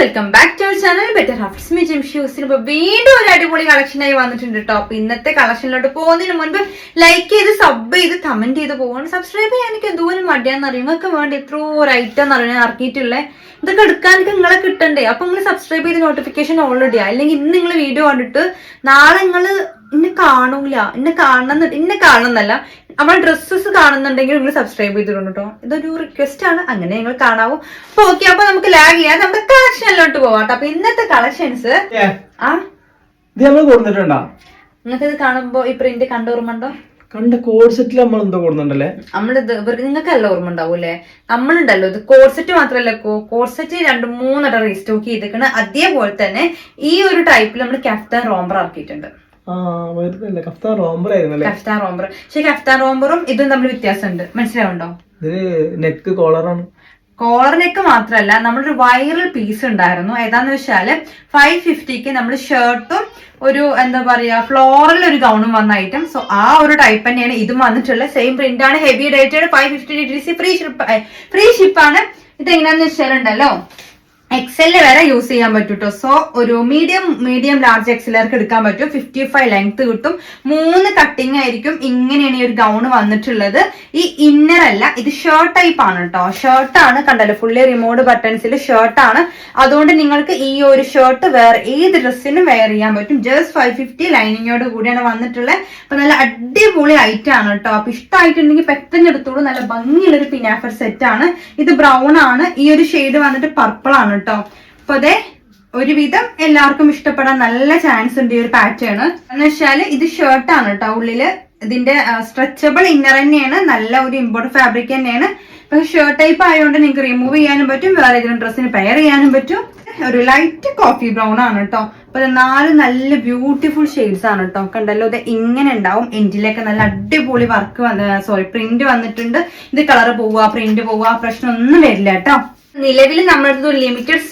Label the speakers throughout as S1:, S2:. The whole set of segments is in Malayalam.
S1: Welcome back to channel. Better halfs museum ഷൂസിന് ഇപ്പൊ വീണ്ടും ഒരു അടിപൊളി കളക്ഷനായി വന്നിട്ടുണ്ട് കേട്ടോ അപ്പൊ ഇന്നത്തെ കളക്ഷനിലോട്ട് പോകുന്നതിന് മുൻപ് ലൈക്ക് ചെയ്ത് സബ് ചെയ്ത് കമന്റ് ചെയ്ത് പോകണം സബ്സ്ക്രൈബ് ചെയ്യാൻ എനിക്ക് എന്തോരം മടിയാന്ന് അറിയും? നിങ്ങൾക്ക് വേണ്ടി എത്രയോ ഒരു ഐറ്റം അറിയാൻ ഇറക്കിയിട്ടുള്ളത് ഇതൊക്കെ എടുക്കാനൊക്കെ നിങ്ങളെ കിട്ടണ്ടേ? അപ്പൊ നിങ്ങൾ സബ്സ്ക്രൈബ് ചെയ്ത് നോട്ടിഫിക്കേഷൻ ഓൾറെഡി അല്ലെങ്കിൽ ഇന്ന് നിങ്ങൾ വീഡിയോ കണ്ടിട്ട് നാളെ നിങ്ങൾ ഇന്നെ കാണൂല. ഇന്നെ കാണണം ഇന്നെ കാണുന്നല്ല നമ്മളെ ഡ്രസ്സസ് കാണുന്നുണ്ടെങ്കിൽ നിങ്ങൾ സബ്സ്ക്രൈബ് ചെയ്തിട്ടുണ്ട് കേട്ടോ ഇതൊരു റിക്വസ്റ്റ് ആണ്. അങ്ങനെ നിങ്ങൾ കാണാവൂ. അപ്പൊ ഓക്കെ അപ്പൊ നമുക്ക് ലാഗ് ചെയ്യാം. നമ്മുടെ കളക്ഷനിലോട്ട് പോവാം കേട്ടോ അപ്പൊ ഇന്നത്തെ കളക്ഷൻസ് ആ? നിങ്ങൾക്ക് ഇത് കാണുമ്പോ ഈ പ്രിന്റ്
S2: കണ്ട കോഡ് സെറ്റിൽ നമ്മൾ എന്തോ കൊടുക്കുന്നുണ്ടല്ലേ
S1: നമ്മളിത് ഇവർക്ക് നിങ്ങൾക്ക് എല്ലാം ഓർമ്മ ഉണ്ടാവൂലേ നമ്മളുണ്ടല്ലോ ഇത് കോഴ്സെറ്റ് മാത്രല്ല കോഴ്സെറ്റ് രണ്ട് മൂന്നെണ്ണം റീസ്റ്റോക്ക് ചെയ്തിരിക്കണ അതേപോലെ തന്നെ ഈ ഒരു ടൈപ്പിൽ നമ്മൾ ക്യാപ്റ്റൻ റോംബർ ഇറക്കിയിട്ടുണ്ട്.
S2: റോംബർ ആയിരുന്നല്ലേ?
S1: റോംബർ. പക്ഷെ റോംബറും ഇതും തമ്മിൽ വ്യത്യാസമുണ്ട്. മനസ്സിലാവുണ്ടോ?
S2: ഇതിന് നെക്ക് കോളറാണ്
S1: കോളറിനൊക്കെ മാത്രമല്ല നമ്മളൊരു വൈറൽ പീസ് ഉണ്ടായിരുന്നു. ഏതാന്ന് വെച്ചാൽ ഫൈവ് ഫിഫ്റ്റിക്ക് നമ്മൾ ഷർട്ടും ഒരു എന്താ പറയാ ഫ്ലോറൽ ഒരു ഗൗണും വന്ന ഐറ്റം സോ ആ ഒരു ടൈപ്പ് തന്നെയാണ് ഇതും വന്നിട്ടുള്ളത് സെയിം പ്രിന്റ് ആണ് heavy dated five fifty degrees free ship free ഷിപ്പാണ് ഇത് എങ്ങനെയാന്ന് വെച്ചാലുണ്ടല്ലോ എക്സെൽ വരെ യൂസ് ചെയ്യാൻ പറ്റും കേട്ടോ സോ ഒരു മീഡിയം മീഡിയം ലാർജ് എക്സലർക്ക് എടുക്കാൻ പറ്റും. ഫിഫ്റ്റി ഫൈവ് ലെങ്ത് കിട്ടും. മൂന്ന് കട്ടിംഗ് ആയിരിക്കും ഇങ്ങനെയാണ് ഈ ഒരു ഗൗൺ വന്നിട്ടുള്ളത്. ഈ ഇന്നർ അല്ല ഇത് ഷർട്ട് ടൈപ്പ് ആണ് കേട്ടോ ആണ് കണ്ടല്ലോ ഫുള്ളി റിമോട്ട് ബട്ടൺസിൽ ഷർട്ട് ആണ്. അതുകൊണ്ട് നിങ്ങൾക്ക് ഈ ഒരു ഷർട്ട് വേറെ ഏത് ഡ്രസ്സിനും വെയർ ചെയ്യാൻ പറ്റും. ജസ്റ്റ് ഫൈവ് ഫിഫ്റ്റി ലൈനിങ്ങോട് കൂടിയാണ് വന്നിട്ടുള്ളത് അപ്പൊ നല്ല അടിപൊളി ഐറ്റം ആണ് കേട്ടോ അപ്പൊ ഇഷ്ടമായിട്ടുണ്ടെങ്കിൽ പെട്ടെന്ന് എടുത്തോളൂ. നല്ല ഭംഗിയുള്ള ഒരു പിനാഫർ സെറ്റ് ആണ്. ഇത് ബ്രൗൺ ആണ്. ഈ ഒരു ഷെയ്ഡ് വന്നിട്ട് പർപ്പിൾ ആണ് കേട്ടോ. അപ്പൊ അതെ ഒരുവിധം എല്ലാവർക്കും ഇഷ്ടപ്പെടാൻ നല്ല ചാൻസ് ഉണ്ട് ഈ ഒരു പാറ്റേൺ എന്ന് വെച്ചാൽ ഇത് ഷർട്ട് ആണ് കേട്ടോ ഉള്ളിൽ. ഇതിന്റെ സ്ട്രെച്ചബിൾ ഇന്നർ തന്നെയാണ്. നല്ല ഒരു ഇമ്പോർട്ട് ഫാബ്രിക് തന്നെയാണ്. പക്ഷെ ഷർട്ട് ടൈപ്പ് ആയതുകൊണ്ട് നിങ്ങൾക്ക് റിമൂവ് ചെയ്യാനും പറ്റും. വേറെ ഏതെങ്കിലും ഡ്രസ്സിന് പെയർ ചെയ്യാനും പറ്റും. ഒരു ലൈറ്റ് കോഫി ബ്രൗൺ ആണ് കേട്ടോ. അപ്പൊ നാല് നല്ല ബ്യൂട്ടിഫുൾ ഷെയ്ഡ്സ് ആണ് കേട്ടോ. കണ്ടല്ലോ ഇത് ഇങ്ങനെ ഉണ്ടാവും. എൻഡിലൊക്കെ നല്ല അടിപൊളി വർക്ക് സോറി പ്രിന്റ് വന്നിട്ടുണ്ട്. ഇത് കളർ പോവുക പ്രിന്റ് പോവുക പ്രശ്നം ഒന്നും വരില്ല കേട്ടോ. നിലവിൽ നമ്മളത് ലിമിറ്റഡ്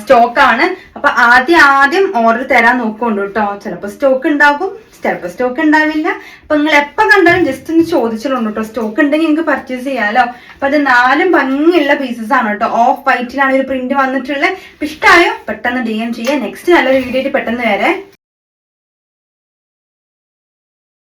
S1: സ്റ്റോക്ക് ആണ്. അപ്പൊ ആദ്യം ആദ്യം ഓർഡർ തരാൻ നോക്കുന്നുണ്ട് കേട്ടോ. ചിലപ്പോ സ്റ്റോക്ക് ഉണ്ടാകും ചിലപ്പോ സ്റ്റോക്ക് ഉണ്ടാവില്ല. അപ്പൊ നിങ്ങൾ എപ്പോ കണ്ടാലും ജസ്റ്റ് ഒന്ന് ചോദിച്ചിട്ടുണ്ട് കേട്ടോ. സ്റ്റോക്ക് ഉണ്ടെങ്കിൽ നിങ്ങൾക്ക് പർച്ചേസ് ചെയ്യാലോ. അപ്പൊ അത് നാലും ഭംഗിയുള്ള പീസസ് ആണ് കേട്ടോ. ഓഫ് വൈറ്റിലാണ് ഒരു പ്രിന്റ് വന്നിട്ടുള്ളത്. ഇഷ്ടമായോ പെട്ടെന്ന് ഡി എം ചെയ്യാം. നെക്സ്റ്റ് നല്ലൊരു വീഡിയോ ആയിട്ട് പെട്ടെന്ന് വരെ.